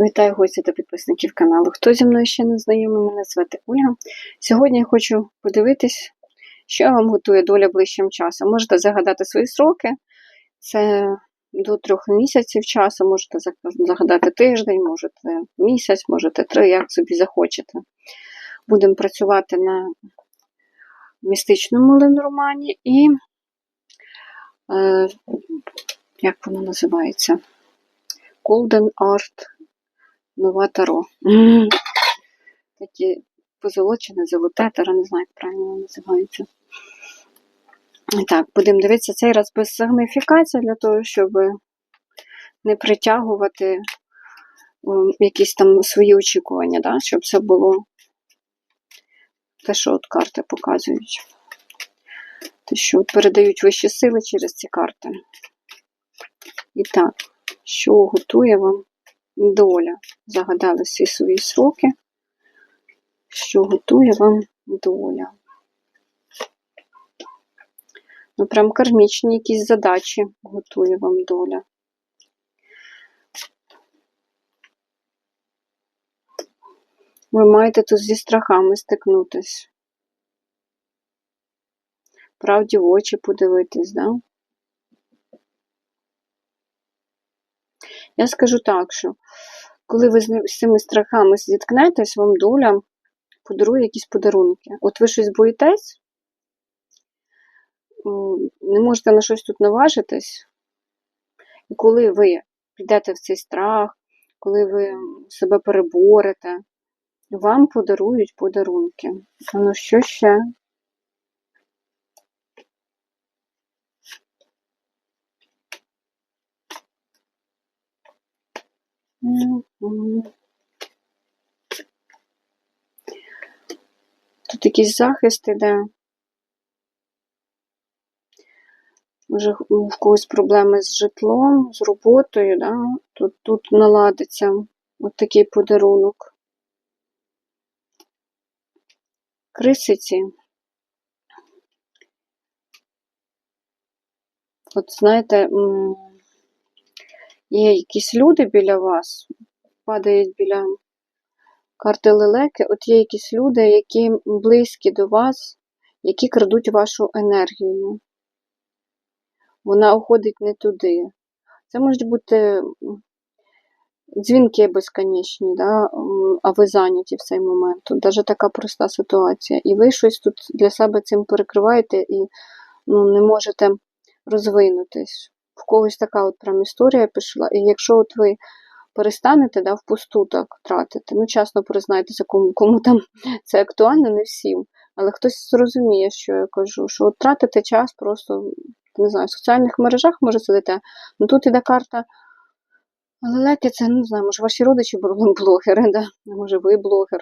Вітаю гості та підписників каналу. Хто зі мною ще не знайомий, мене звати Ольга. Сьогодні я хочу подивитись, що вам готує доля ближчим часом. Можете загадати свої сроки, це до трьох місяців часу, можете загадати тиждень, можете місяць, можете три, як собі захочете. Будемо працювати на містичному ленормані і, е, як воно називається? Golden Art Нова Таро. Такі позолочене, золоте таро, не знаю, як правильно називається. І так, будемо дивитися цей раз без сигніфікації, для того, щоб не притягувати якісь там свої очікування, да? щоб це було те, що от карти показують. Те, що от передають вищі сили через ці карти. І так, що готує вам доля? Загадали всі свої сроки, що готує вам доля. Ну, прям кармічні якісь задачі готує вам доля. Ви маєте тут зі страхами стикнутись. Правді в очі подивитись, да? Я скажу так, що коли ви з цими страхами зіткнетесь, вам доля подарує якісь подарунки. От ви щось боїтесь, не можете на щось тут наважитись, і коли ви підете в цей страх, коли ви себе переборете, вам подарують подарунки. Ну, що ще? Тут якийсь захист іде. Може, в когось проблеми з житлом, з роботою, да? тут тут наладиться от такий подарунок. Крисиці. От знаєте, є якісь люди біля вас, падають біля карти лелеки, от є якісь люди, які близькі до вас, які крадуть вашу енергію. Вона уходить не туди. Це можуть бути дзвінки безконечні, да? а ви зайняті в цей момент. Тут навіть така проста ситуація. І ви щось тут для себе цим перекриваєте і ну, не можете розвинутись. В когось така от прям історія пішла. І якщо от ви перестанете да, впусту так тратити, ну, чесно признайтеся, кому, кому там це актуально, не всім. Але хтось зрозуміє, що я кажу, що от тратите час просто, не знаю, в соціальних мережах може сидите. Ну тут іде карта. Але леки це, не знаю, може ваші родичі блогери, да? може ви блогер.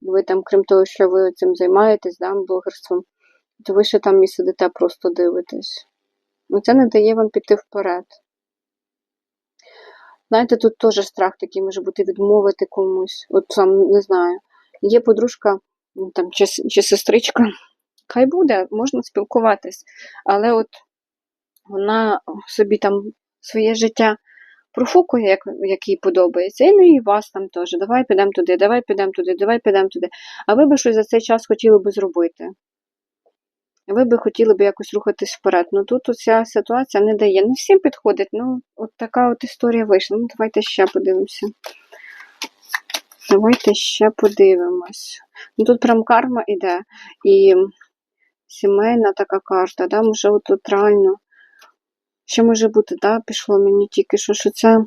Ви там, крім того, що ви цим займаєтесь, да, блогерством, то ви ще там і сидите, просто дивитесь. Ну, це не дає вам піти вперед. Знаєте, тут теж страх такий може бути відмовити комусь. От там, не знаю, є подружка ну, там, чи, чи сестричка. Хай буде, можна спілкуватись. Але от вона собі там своє життя профукує, як, як їй подобається. І ну і вас там теж. Давай підемо туди, давай підемо туди, давай підемо туди. А ви би щось за цей час хотіли би зробити ви би хотіли б якось рухатись вперед. Ну тут ця ситуація не дає. Не всім підходить. Ну, от така от історія вийшла. Ну, давайте ще подивимося. Давайте ще подивимось. Ну, Тут прям карма іде. І сімейна така карта, да, може, от тут реально. Що може бути, да, пішло мені тільки що, що це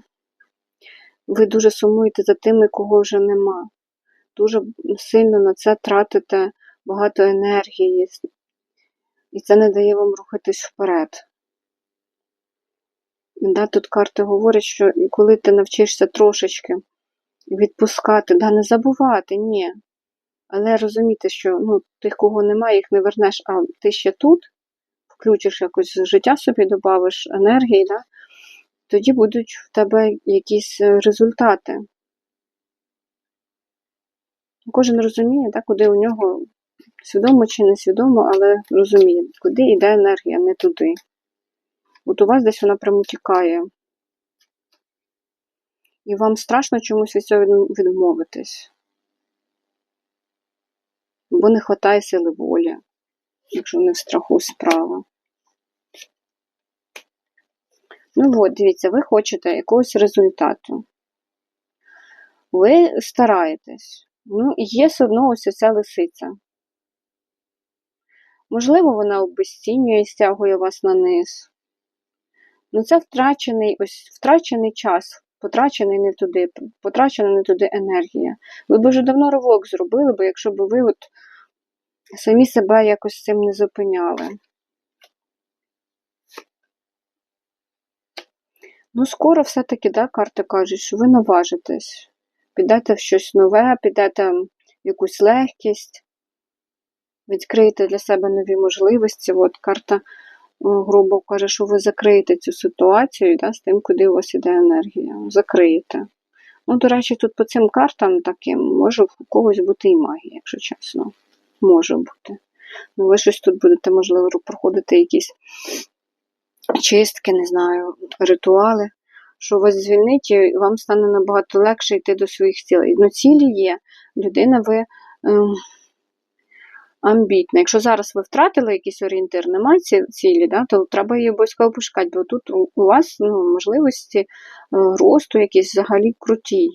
ви дуже сумуєте за тими, кого вже нема. Дуже сильно на це тратите багато енергії, і це не дає вам рухатись вперед. Да, Тут карти говорять, що коли ти навчишся трошечки відпускати, да, не забувати, ні. Але розуміти, що ну, тих, кого немає, їх не вернеш, а ти ще тут, включиш якось життя собі, додавиш енергії, да, тоді будуть в тебе якісь е, результати. Кожен розуміє, да, куди у нього Свідомо чи несвідомо, але розуміє, куди йде енергія, не туди. От у вас десь вона прямо тікає. І вам страшно чомусь від цього від- відмовитись. Бо не вистачає сили волі, якщо не в страху справа. Ну от, дивіться, ви хочете якогось результату. Ви стараєтесь. Ну, і є все одно ось ця лисиця. Можливо, вона обезцінює і стягує вас на низ. Ну, це втрачений, ось втрачений час, потрачений не туди, потрачена не туди енергія. Ви б вже давно ривок зробили, бо якщо б ви от самі себе якось цим не зупиняли. Ну, скоро все-таки, да, карти кажуть, що ви наважитесь. Підете в щось нове, підете в якусь легкість, відкриєте для себе нові можливості. От карта грубо каже, що ви закриєте цю ситуацію да, з тим, куди у вас іде енергія. Закриєте. Ну, до речі, тут по цим картам таким може у когось бути і магія, якщо чесно. Може бути. Ну, ви щось тут будете, можливо, проходити якісь чистки, не знаю, ритуали, що вас звільнить, і вам стане набагато легше йти до своїх цілей. Ну, цілі є. Людина, ви ем, амбітна. Якщо зараз ви втратили якийсь орієнтир, немає цілі, да, то треба її обов'язково пошукати, бо тут у, вас ну, можливості е, росту якісь взагалі круті.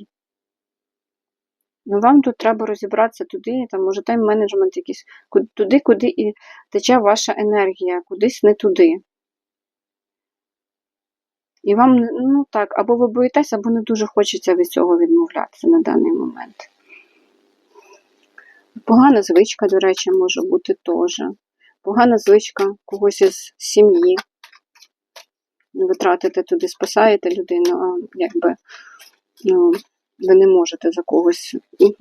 Ну, вам тут треба розібратися туди, там, може, тайм-менеджмент якийсь, туди, куди і тече ваша енергія, кудись не туди. І вам, ну так, або ви боїтесь, або не дуже хочеться від цього відмовлятися на даний момент. Погана звичка, до речі, може бути теж. Погана звичка когось із сім'ї. Ви тратите туди, спасаєте людину, а якби ну, ви не можете за когось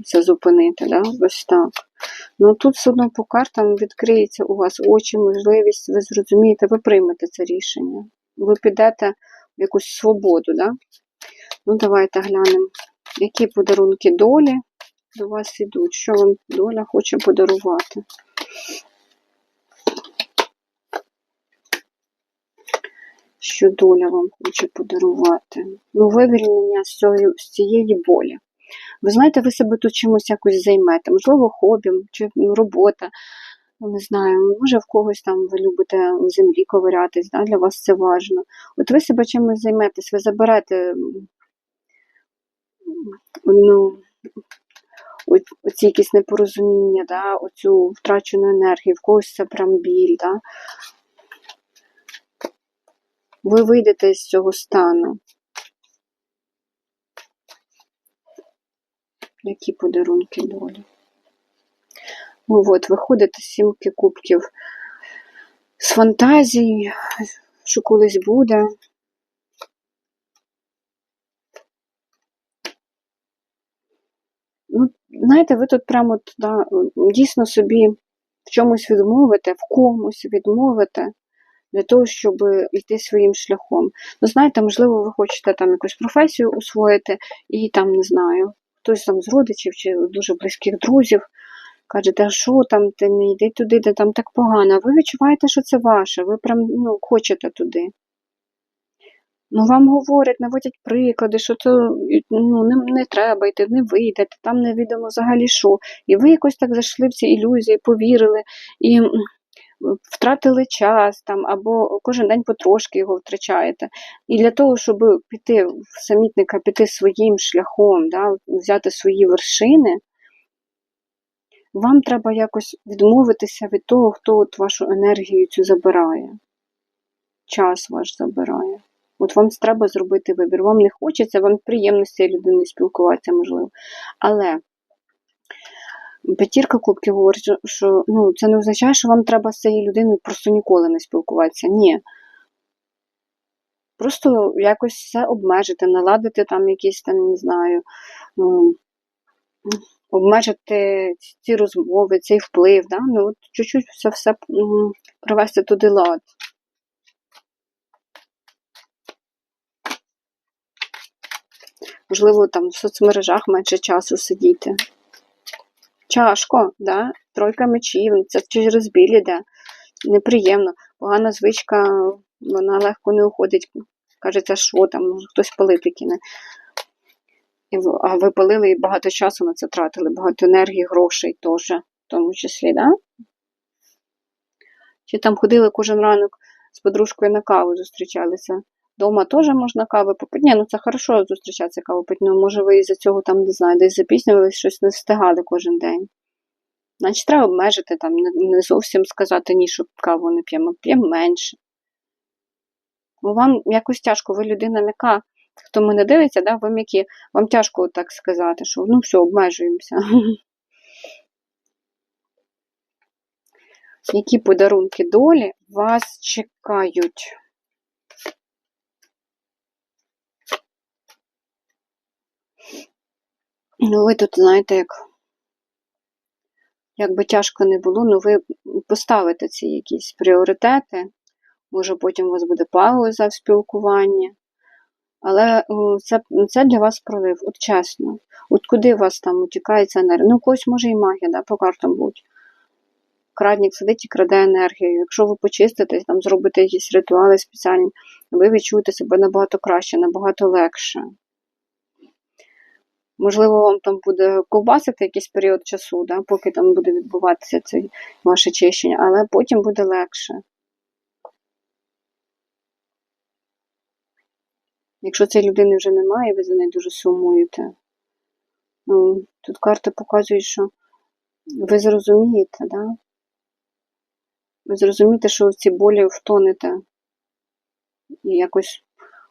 це зупинити. Да? Ось так. Ну тут все одно по картам відкриється у вас очі, можливість, ви зрозумієте, ви приймете це рішення. Ви підете в якусь свободу, да? Ну, давайте глянемо, які подарунки долі до вас ідуть, що вам доля хоче подарувати. Що доля вам хоче подарувати? Ну, вивільнення з, цієї, з цієї болі. Ви знаєте, ви себе тут чимось якось займете, можливо, хобі чи ну, робота. Ну, Не знаю, може в когось там ви любите в землі ковирятись, да? для вас це важливо. От ви себе чимось займетесь, ви заберете ну, оці якісь непорозуміння, да? оцю втрачену енергію, в когось це прям біль. Да? Ви вийдете з цього стану. Які подарунки долі? Ну от, виходите з сімки кубків з фантазій, що колись буде. Ну, знаєте, ви тут прямо да, дійсно собі в чомусь відмовите, в комусь відмовите для того, щоб йти своїм шляхом. Ну, знаєте, можливо, ви хочете там якусь професію освоїти, і там, не знаю, хтось там з родичів чи дуже близьких друзів каже, та що там, ти не йди туди, де там так погано. Ви відчуваєте, що це ваше, ви прям ну, хочете туди. Ну, вам говорять, наводять приклади, що це ну, не, не треба йти, не вийдете, там невідомо взагалі що. І ви якось так зайшли в ці ілюзії, повірили і втратили час там, або кожен день потрошки його втрачаєте. І для того, щоб піти в самітника, піти своїм шляхом, да, взяти свої вершини, вам треба якось відмовитися від того, хто от вашу енергію цю забирає. Час ваш забирає. От вам треба зробити вибір. Вам не хочеться, вам приємно з цією людиною спілкуватися, можливо. Але п'ятірка кубків говорить, що- ну, це не означає, що вам треба з цією людиною просто ніколи не спілкуватися. Ні. Просто якось все обмежити, наладити там якісь там, не знаю, м, обмежити ці розмови, цей вплив, да? ну, чуть-чуть все м, привести туди лад. Можливо, там в соцмережах менше часу сидіти. Тяжко, да? Тройка мечів, це через біль іде. Неприємно. Погана звичка, вона легко не уходить. Кажеться, що там, може хтось полити кине. А ви палили і багато часу на це тратили, багато енергії, грошей теж, в тому числі, да? Чи там ходили кожен ранок з подружкою на каву зустрічалися? Дома теж можна кави попити. Ні, ну це хорошо зустрічатися каву пити. Ну, може, ви із-за цього там, не знаю, десь запізнювались, щось не встигали кожен день. Значить, треба обмежити там, не, зовсім сказати ні, що каву не п'ємо, п'ємо менше. Бо вам якось тяжко, ви людина м'яка. Хто мене дивиться, да, ви м'які, вам тяжко так сказати, що ну все, обмежуємося. Які подарунки долі вас чекають? Ну, ви тут, знаєте, як, як би тяжко не було, ну ви поставите ці якісь пріоритети. Може, потім у вас буде пауза в спілкуванні. Але це, це для вас пролив, от чесно. От куди у вас там утікає ця енергія? Ну, когось може і магія, да, по картам будь. Крадник сидить і краде енергію. Якщо ви почиститесь, там зробите якісь ритуали спеціальні, ви відчуєте себе набагато краще, набагато легше. Можливо, вам там буде ковбасити якийсь період часу, да, поки там буде відбуватися це ваше чищення, але потім буде легше. Якщо цієї людини вже немає, ви за нею дуже сумуєте. Ну, тут карти показують, що ви зрозумієте, да? Ви зрозумієте, що ці болі втонете. І якось,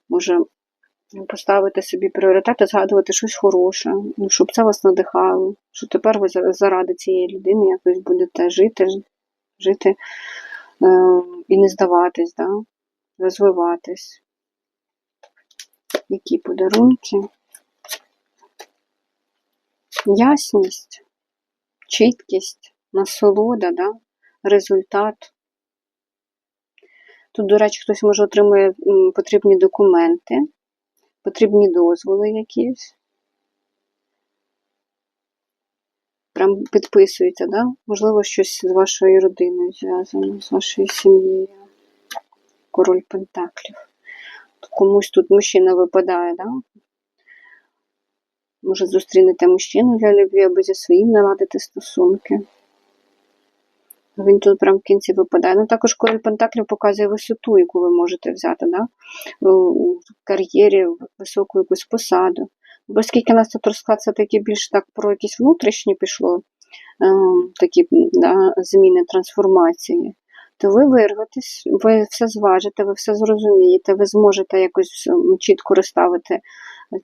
може, поставити собі пріоритети, згадувати щось хороше, ну, щоб це вас надихало, що тепер ви заради цієї людини якось будете жити, жити е, і не здаватись, да? розвиватись. Які подарунки? Ясність, чіткість, насолода, да? результат. Тут, до речі, хтось може отримує потрібні документи, потрібні дозволи якісь. Прям підписується, да? Можливо, щось з вашою родиною зв'язано, з вашою сім'єю. Король Пентаклів. Комусь тут мужчина випадає, да? Може, зустрінете мужчину для любві, або зі своїм наладити стосунки. Він тут прям в кінці випадає. Ну, також король Пентаклів показує висоту, яку ви можете взяти, да? у кар'єрі, високу якусь посаду. Бо оскільки нас тут розклад все-таки більш так про якісь внутрішні пішло, ем, такі да, зміни, трансформації, то ви вирветесь, ви все зважите, ви все зрозумієте, ви зможете якось чітко розставити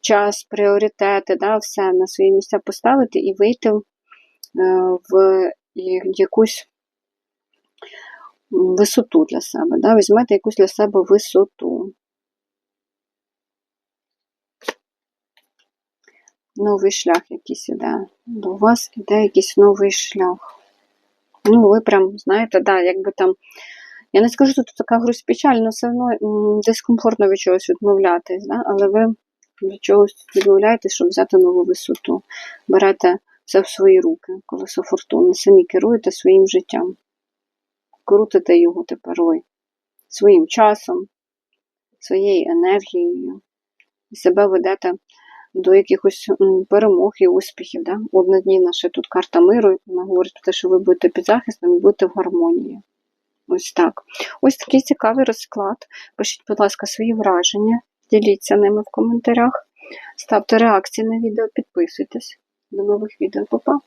час, пріоритети, да, все на свої місця поставити і вийти е, в якусь висоту для себе. Да? Візьмете якусь для себе висоту. Новий шлях якийсь іде. До вас іде якийсь новий шлях. Ну, ви прям, знаєте, да, якби там. Я не скажу, що тут така грусть печаль, але все одно дискомфортно від чогось відмовлятись, да? але ви від чогось відмовляєтесь, щоб взяти нову висоту. Берете все в свої руки, колесо фортуни, самі керуєте своїм життям. Крутите його тепер ви своїм часом, своєю енергією, і себе ведете до якихось перемог і успіхів. Да? Одноднівна ще тут карта миру, вона говорить про те, що ви будете під захистом і будете в гармонії. Ось так. Ось такий цікавий розклад. Пишіть, будь ласка, свої враження, діліться ними в коментарях, ставте реакції на відео, підписуйтесь. До нових відео, Па-па!